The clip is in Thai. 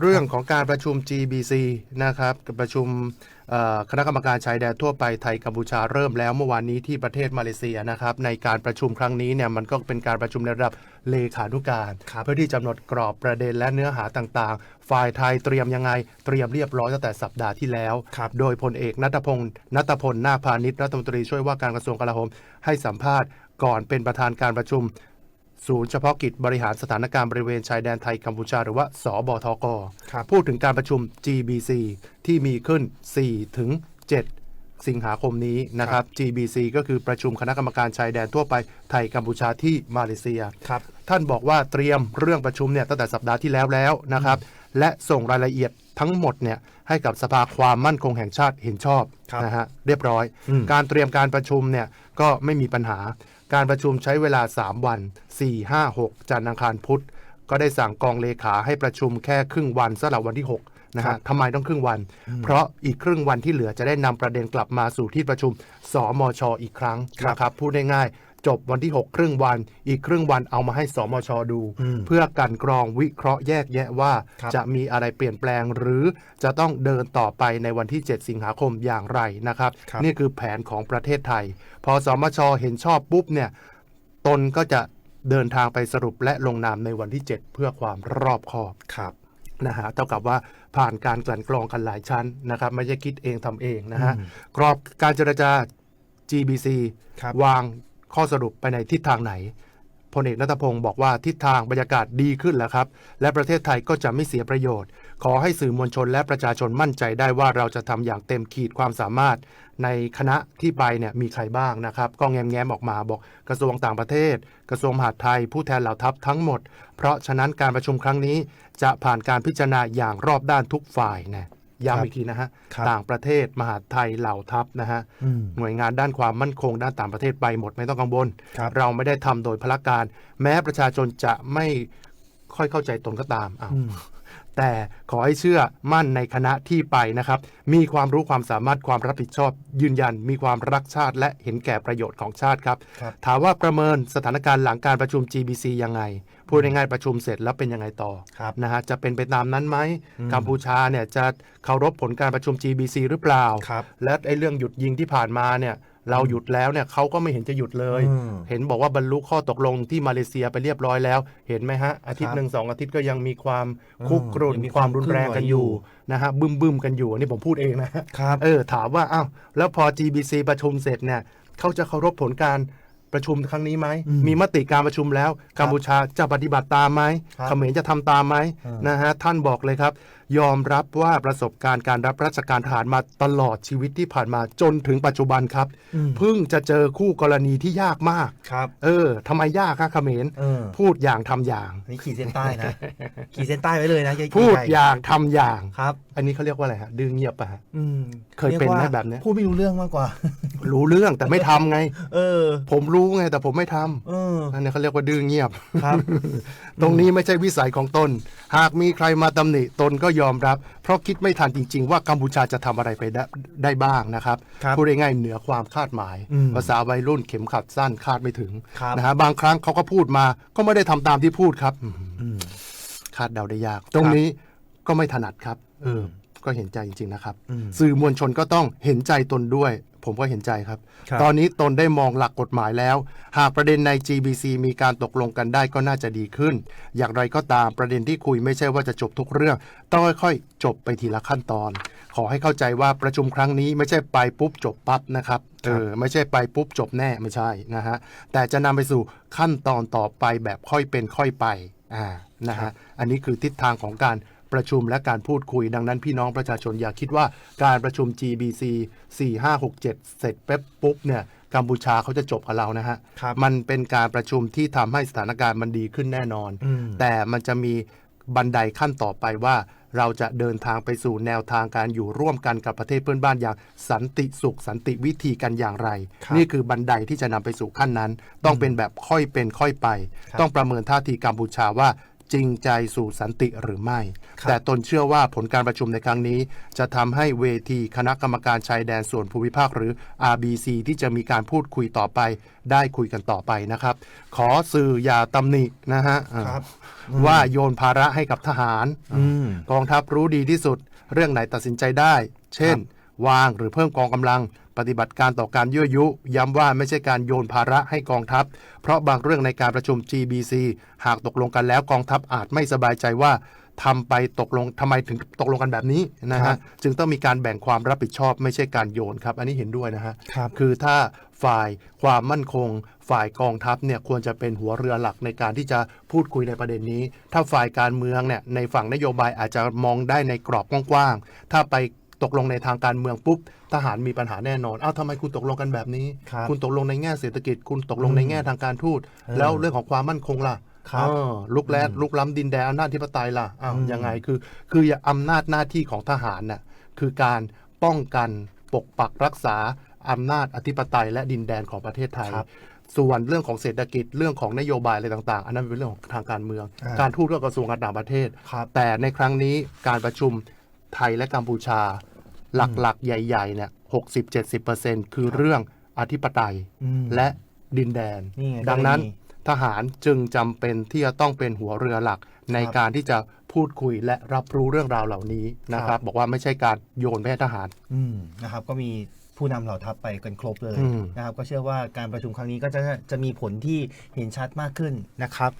เรื่องของการประชุม GBC นะครับกับประชุมเอ่อคณะกรรมการชายแดนทั่วไปไทยกัมพูชาเริ่มแล้วเมื่อวานนี้ที่ประเทศมาเลเซียนะครับในการประชุมครั้งนี้เนี่ยมันก็เป็นการประชุมในระดับเลขานุการครับเพื่อที่จะกำหนดกรอบประเด็นและเนื้อหาต่างๆ ฝ่ายไทยเตรียมยังไง เตรียมเรียบร้อยตั้งแต่สัปดาห์ที่แล้วครับโดยพลเอกนัทพงศ์นัทพลนาคพาณิชย์รัฐมนตรีช่วยว่าการกระทรวงกลาโหมให้สัมภาษณ์ก่อนเป็นประธานการประชุม ศูนย์เฉพาะกิจบริหารสถานการณ์บริเวณชายแดนไทยกัมพูชาหรือว่าสบทกครับพูดถึงการประชุม GBC ที่มีขึ้น 4 ถึง 7 สิงหาคมนี้นะครับ GBC ก็คือประชุมคณะกรรมการชายแดนทั่วไปไทยกัมพูชาที่มาเลเซียครับท่านบอกว่าเตรียมเรื่องประชุมเนี่ยตั้งแต่สัปดาห์ที่แล้วแล้วนะครับ และส่งรายละเอียดทั้งหมดเนี่ยให้กับสภาความมั่นคงแห่งชาติเห็นชอบครับนะฮะเรียบร้อยอืมการเตรียมการประชุมเนี่ยก็ไม่มีปัญหา การประชุมใช้เวลา 3 วัน 4 5 6 จันทร์อังคารพุธ ก็ได้สั่งกองเลขาให้ประชุมแค่ครึ่งวันสำหรับวันที่ 6นะครัฮะบทำไมต้องครึ่งวัน เพราะอีกครึ่งวันที่เหลือจะได้นำประเด็นกลับมาสู่ที่ประชุมสมชอีกครั้งนะครับพูดง่ายๆ จบวันที่ 6 ครึ่งวัน อีกครึ่งวันเอามาให้สมชดูอืมเพื่อกันกรองวิเคราะห์แยกแยะว่าครับจะมีอะไรเปลี่ยนแปลงหรือจะต้องเดินต่อไปในวันที่ 7 สิงหาคมอย่างไรนะครับครับนี่คือแผนของประเทศไทย พอสมชเห็นชอบปุ๊บเนี่ยตนก็จะเดินทางไปสรุปและลงนามในวันที่ 7 เพื่อความรอบคอบครับนะฮะเท่ากับว่าผ่านการกลั่นกรองกันหลายชั้นนะครับไม่ใช่คิดเองทำเองนะฮะอืมกรอบการเจรจา GBC ครับวาง ข้อสรุปไปในทิศทางไหนพลเอกนัทพงศ์บอกว่าทิศทางบรรยากาศดีขึ้นแล้วครับ และประเทศไทยก็จะไม่เสียประโยชน์ ขอให้สื่อมวลชนและประชาชนมั่นใจได้ว่าเราจะทำอย่างเต็มขีดความสามารถ ในคณะที่ไปเนี่ยมีใครบ้างนะครับ ก็แง้มๆออกมาบอกกระทรวงต่างประเทศ กระทรวงมหาดไทย ผู้แทนเหล่าทัพทั้งหมด เพราะฉะนั้นการประชุมครั้งนี้ จะผ่านการพิจารณาอย่างรอบด้านทุกฝ่ายนะ ย้ำบอีกทีนะฮะครับต่างประเทศมหาดไทยเหล่าทัพนะฮะอืมหน่วยงานด้านความมั่นคงด้านต่างประเทศไปหมดไม่ต้องกังวลครับเราไม่ได้ทำโดยพละการ แม้ประชาชนจะไม่ค่อยเข้าใจตนก็ตามอ้าวอืม แต่ขอให้เชื่อมั่นในคณะที่ไปนะครับ มีความรู้ความสามารถความรับผิดชอบ ยืนยัน มีความรักชาติและเห็นแก่ประโยชน์ของชาติครับ ครับ ถามว่าประเมินสถานการณ์หลังการประชุม GBC ยังไง พูดง่ายๆประชุมเสร็จแล้วเป็นยังไงต่อ ครับ นะฮะจะเป็นไปตามนั้นไหมอืม กัมพูชาเนี่ยจะเคารพผลการประชุม GBC หรือเปล่า ครับ และไอ้เรื่องหยุดยิงที่ผ่านมาเนี่ย เราหยุดแล้วเนี่ยเขาก็ไม่เห็นจะหยุดเลยอืมเห็นบอกว่าบรรลุข้อตกลงที่มาเลเซียไปเรียบร้อยแล้ว เห็นไหมฮะ อาทิตครัย์บหนึ่งสองอาทิตย์ก็ยังมีความคุกกรุ่นยังมีความรุนแรงกันอยู่ความเคลื่อนไหวอยู่นะฮะบึ้มบึมๆกันอยู่อันนี้ผมพูดเองนะฮะครับเออถามว่าอ้าวแล้วพอ GBC ประชุมเสร็จเนี่ยเขาจะเคารพผลการประชุมครั้งนี้ไหมอืมมีมติการประชุมแล้วกัมพูชาจะปฏิบัติตามไหมครับเขมรจะทำตามไหมอ่านนะฮะท่านบอกเลยครับยอมรับว่าประสบการณ์การรับราชการทหารมาตลอดชีวิตที่ผ่านมาจนถึงปัจจุบันครับอืมเพิ่งจะเจอคู่กรณีที่ยากมากครับ เออทำไมยากครับเขมรเออพูดอย่างทำอย่างอันนี่ขีดเส้นใต้นะขีดเส้นใต้ไว้เลยนะพูดใหญ่อย่างทำอย่างครับ อันนี้เขาเรียกว่าอะไรฮะดื้อเงียบปะฮะอืมเคยเป็นไหมรีกว่าแบบเนี้ยพูดไม่รู้เรื่องมากกว่า รู้เรื่องแต่ไม่ทำไง เออ ผมรู้ไงแต่ผมไม่ทำเอออันนี้เขาเรียกว่าดื้อเงียบครับ ตรงนี้ไม่ใช่วิสัยของตน หากมีใครมาตำหนิตนก็ยอมรับ เพราะคิดไม่ทันจริง ๆ ว่ากัมพูชาจะทำอะไรไปได้ได้บ้างนะครับครับพูดง่ายๆเหนือความคาดหมายอืมภาษาวัยรุ่นเข็มขัดสั้นคาดไม่ถึงครับนะฮะบางครั้งเขาก็พูดมา ก็ไม่ได้ทำตามที่พูดครับอืมคาดเดาได้ยาก ตรงนี้ก็ไม่ถนัดครับเออมก็เห็นใจจริงๆนะครับอืมสื่อมวลชนก็ต้องเห็นใจตนด้วย ผมก็เห็นใจครับ ครับ ตอนนี้ตนได้มองหลักกฎหมายแล้ว หากประเด็นใน GBC มีการตกลงกันได้ก็น่าจะดีขึ้น อย่างไรก็ตามประเด็นที่คุยไม่ใช่ว่าจะจบทุกเรื่อง ต้องค่อยๆ จบไปทีละขั้นตอน ขอให้เข้าใจว่าประชุมครั้งนี้ไม่ใช่ไปปุ๊บจบปั๊บนะครับเออไม่ใช่ไปปุ๊บจบแน่ไม่ใช่นะฮะแต่จะนำไปสู่ขั้นตอนต่อไปแบบค่อยเป็นค่อยไปอ่านะฮะอันนี้คือทิศทางของการ ประชุมและการพูดคุยดังนั้นพี่น้องประชาชนอย่าคิดว่าการประชุม GBC 4 5 6 7 เสร็จเป๊บปุ๊บเนี่ยกัมพูชาเขาจะจบกับเรานะฮะครับมันเป็นการประชุมที่ทำให้สถานการณ์มันดีขึ้นแน่นอนอืมแต่มันจะมีบันไดขั้นต่อไปว่าเราจะเดินทางไปสู่แนวทางการอยู่ร่วมกันกับประเทศเพื่อนบ้านอย่างสันติสุข สันติวิธีกันอย่างไรครับนี่คือบันไดที่จะนำไปสู่ขั้นนั้น ต้องเป็นแบบค่อยเป็นค่อยไปครับต้องประเมินท่าทีกัมพูชาว่า จริงใจสู่สันติหรือไม่ครับแต่ตนเชื่อว่าผลการประชุมในครั้งนี้ จะทำให้เวทีคณะกรรมการชายแดนส่วนภูมิภาคหรือ RBC ที่จะมีการพูดคุยต่อไป ได้คุยกันต่อไปนะครับ ขอสื่ออย่าตำหนินะฮะอ่าครับว่าโยนภาระให้กับทหารอืมกองทัพรู้ดีที่สุด เรื่องไหนตัดสินใจได้ เช่น วางหรือเพิ่มกองกำลัง ปฏิบัติการต่อการยั่วยุ ย้ำว่าไม่ใช่การโยนภาระให้กองทัพ เพราะบางเรื่องในการประชุม GBC หากตกลงกันแล้วกองทัพอาจไม่สบายใจว่าทำไปตกลงทำไมถึงตกลงกันแบบนี้นะครัฮะบจึงต้องมีการแบ่งความรับผิดชอบไม่ใช่การโยนครับ อันนี้เห็นด้วยนะฮะครับ คือถ้าฝ่ายความมั่นคง ฝ่ายกองทัพเนี่ยควรจะเป็นหัวเรือหลักในการที่จะพูดคุยในประเด็นนี้ ถ้าฝ่ายการเมืองเนี่ยในฝั่งนโยบายอาจจะมองได้ในกรอบกว้างๆถ้าไป ตกลงในทางการเมืองปุ๊บทหารมีปัญหาแน่นอนอ้าวทำไมคุณตกลงกันแบบนี้ ครับคุณตกลงในแง่เศรษฐกิจ คุณตกลงในแง่ทางการทูตเออแล้วเรื่องของความมั่นคงล่ะครับเออลุกแลดลุกล้ำดินแดนอำนาจธิปไตยล่ะอ้าวอืม ยังไงคือคืออย่าอำนาจหน้าที่ของทหารน่ะคือการป้องกันปกปักรักษาอำนาจอธิปไตย และดินแดนของประเทศไทย ครับส่วนเรื่องของเศรษฐกิจเรื่องของนโยบายอะไรต่างๆ อันนั้นเป็นเรื่องของทางการเมือง อ่า การทูตก็กระทรวงการต่างประเทศ ครับ แต่ในครั้งนี้การประชุม ไทยและกัมพูชา หลักๆ ใหญ่ๆเนี่ยหกสิบเจ็ดสิบเปอร์เซ็นคือเรื่องอธิปไตยอืมและดินแดนนี่ไงดังนั้นก็เลยมีทหารจึงจำเป็นที่จะต้องเป็นหัวเรือหลักในครับการที่จะพูดคุยและรับรู้เรื่องราวเหล่านี้นะคครัรับบบอกว่าไม่ใช่การโยนไปให้ทหารอืมนะครับ ก็มีผู้นำเหล่าทัพไปกันครบเลยอืมนะครับ ก็เชื่อว่าการประชุมครั้งนี้ก็จะจะมีผลที่เห็นชัดมากขึ้นนะครับ